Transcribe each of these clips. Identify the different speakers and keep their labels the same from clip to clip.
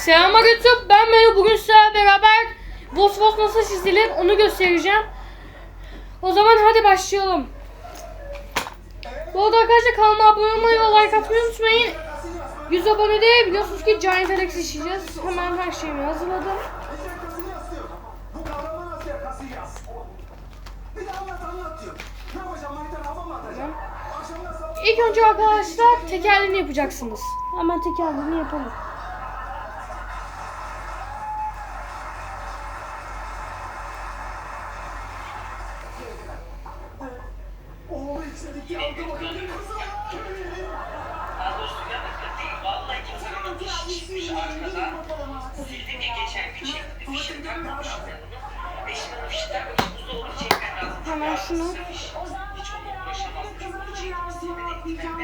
Speaker 1: Selamlar YouTube. Ben Melo. Bugün sizlerle beraber Boss Boss nasıl çizilir onu göstereceğim. O zaman hadi başlayalım. Bu arada arkadaşlar kanalıma abone olmayı ve like atmayı unutmayın. 100 abonede biliyorsunuz ki Giant Alex işleyeceğiz. Hemen her şeyimi hazırladım.
Speaker 2: De.
Speaker 1: İlk önce arkadaşlar tekerlerini yapacaksınız. Hemen tekerlerini yapalım.
Speaker 3: Sildim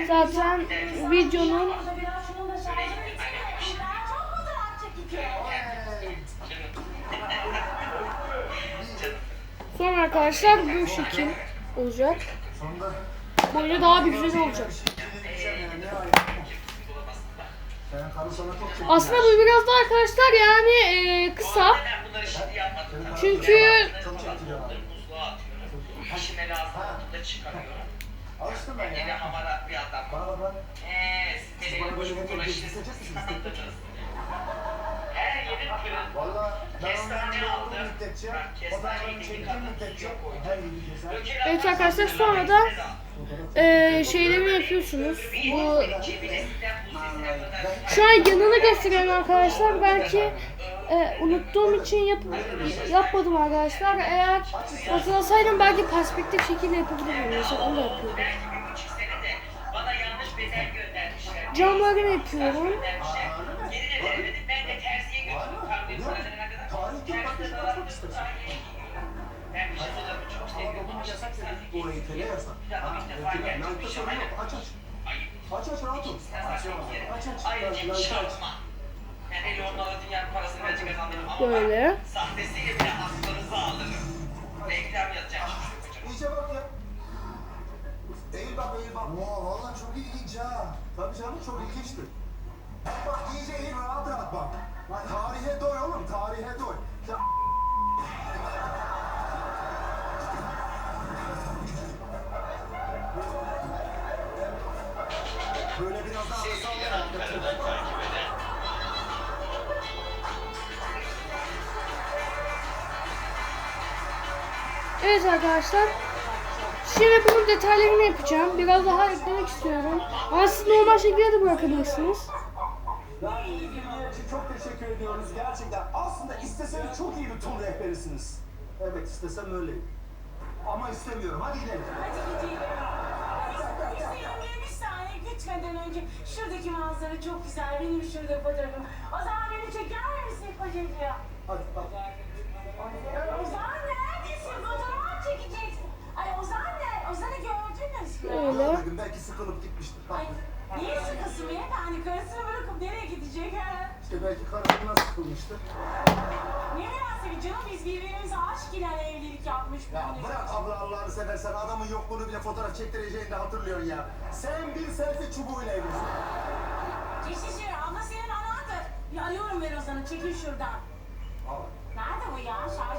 Speaker 1: Zaten videonun sonra arkadaşlar bu şekil olacak. Böyle daha bir güzel olacak. Aslında bu biraz da arkadaşlar yani e, kısa. Çünkü.
Speaker 3: Pişime lazım.
Speaker 1: Evet arkadaşlar, sonra da e, şeyleri yapıyorsunuz. Bu şu an yanını gösteriyorum arkadaşlar. Belki e, unuttuğum için yap, yapmadım arkadaşlar. Eğer hatırlasaydım belki perspektif şekilde yapabilirim. Mesela onu da yapıyorum. Camlarını yapıyorum.
Speaker 3: Seviyorum.
Speaker 2: dokunma yasak
Speaker 3: Sen
Speaker 2: dedi. Bu heykele yasak.
Speaker 3: Bir dakika,
Speaker 2: Ha,
Speaker 3: bir defa
Speaker 2: heykele.
Speaker 3: geldim.
Speaker 2: Lankta sorun yok. Aç aç.
Speaker 3: Ayıp.
Speaker 2: Aç aç rahat ol. Aç aç. Aç aç.
Speaker 3: Ayrıca
Speaker 2: Lankta aç.
Speaker 3: çalma. Yani el onlara dünyanın parasını verecek kazanırım ama
Speaker 1: Böyle.
Speaker 3: ben sahtesiyle bile aklınızı alırım. Reklam yazacağım şimdi hocam.
Speaker 2: İyice bak ya. Eğil bak eğil bak. Oo valla çok ilginç ha. Tabii canım çok ilginçti.
Speaker 1: Evet arkadaşlar. Şimdi bunun detaylarını yapacağım. Biraz daha eklemek istiyorum. Ama siz normal şekilde de bırakabilirsiniz.
Speaker 2: Çok teşekkür ediyoruz gerçekten. Aslında isteseniz çok iyi bir tur rehberisiniz. Evet istesem öyleyim. Ama istemiyorum. Hadi gidelim.
Speaker 4: Hadi gidelim. Bir saniye gitmeden önce şuradaki manzara çok güzel. Benim şurada fotoğrafım. O zaman beni çeker misin kocacığım?
Speaker 2: Hadi bak.
Speaker 4: Gördünüz mü?
Speaker 1: Öyle.
Speaker 2: Görmedim belki sıkılıp gitmiştir.
Speaker 4: Niye sıkısın be? Yani karısını bırakıp nereye gidecek ha?
Speaker 2: İşte belki karısına sıkılmıştır.
Speaker 4: Ne münasebet canım biz birbirimize aşk ile evlilik yapmış
Speaker 2: Ya bırak abla Allah'ını seversen adamın yokluğunu bile fotoğraf çektireceğini de hatırlıyorsun ya. Sen bir selfie çubuğuyla evlisin.
Speaker 4: Kişi ama senin anandır. Bir arıyorum ben Ozan'ı çekil şuradan.
Speaker 2: Al.
Speaker 4: Nerede bu ya? Şarj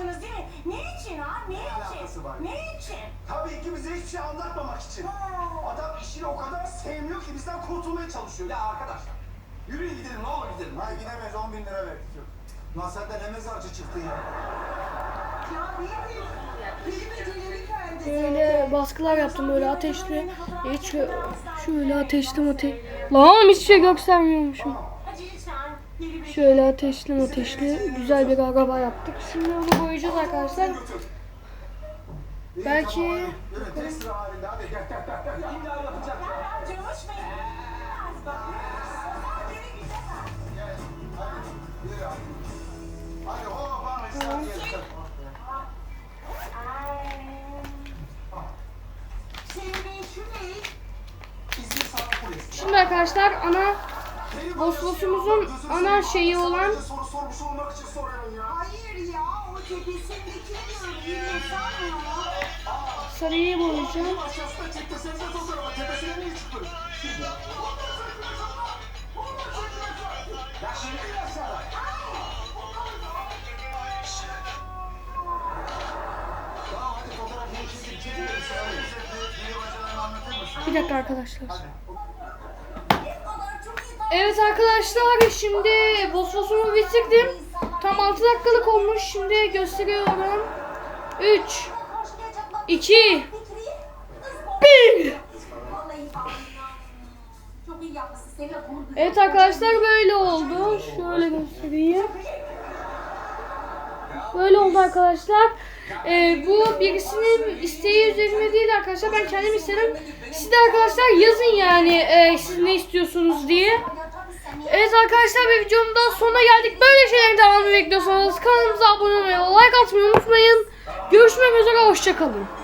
Speaker 1: siz
Speaker 4: attınız değil mi? Ne için ha? Ne
Speaker 2: alakası
Speaker 4: için?
Speaker 2: var?
Speaker 4: Ne için?
Speaker 2: Tabii ki bize hiçbir şey anlatmamak için.
Speaker 4: Ha.
Speaker 2: Adam işini o kadar sevmiyor ki bizden kurtulmaya çalışıyor. Ya arkadaşlar. Yürüyün gidelim ne olur gidelim. Hayır gidemeyiz 10 bin lira verdik yok. Lan senden ne mezarcı çıktı ya?
Speaker 4: Ya geldi.
Speaker 1: Böyle baskılar yaptım böyle ateşli. Hiç şöyle ateşli ateş. Lan hiçbir şey göstermiyormuşum.
Speaker 4: Hadi lütfen. Geri bir
Speaker 1: Şöyle ateşli ateşli güzel bir araba yaptık. Şimdi onu boyayacağız arkadaşlar. Belki-. Şimdi arkadaşlar ana
Speaker 2: Gözüm
Speaker 1: ana şeyi olan-
Speaker 2: soru sormuş olmak için soruyorum ya.
Speaker 4: Hayır ya o tepesindeki diyorum. Bir insan mı?
Speaker 1: sarıyı boyayacağım.
Speaker 2: Aşağısına sen de tepesine niye çıktın? Ya şimdi aşağıda? Hadi?
Speaker 1: Bir dakika arkadaşlar.
Speaker 2: Hadi.
Speaker 1: Evet arkadaşlar şimdi Bosfos'umu bitirdim. Tam 6 dakikalık olmuş. Şimdi gösteriyorum. 3 2 1
Speaker 5: Çok iyi yapmışsın. Seninle gurur duyuyorum.
Speaker 1: Evet arkadaşlar böyle oldu. Şöyle göstereyim. Böyle oldu arkadaşlar. Ee, bu birisinin isteği üzerine değil arkadaşlar. Ben kendim istedim. Siz de arkadaşlar yazın yani e, siz ne istiyorsunuz diye.
Speaker 5: Ya tabii sen ya.
Speaker 1: Evet arkadaşlar bir videonun daha sonuna geldik. Böyle şeylerin devamını bekliyorsanız kanalımıza abone olmayı, like atmayı unutmayın. Görüşmek üzere, hoşçakalın.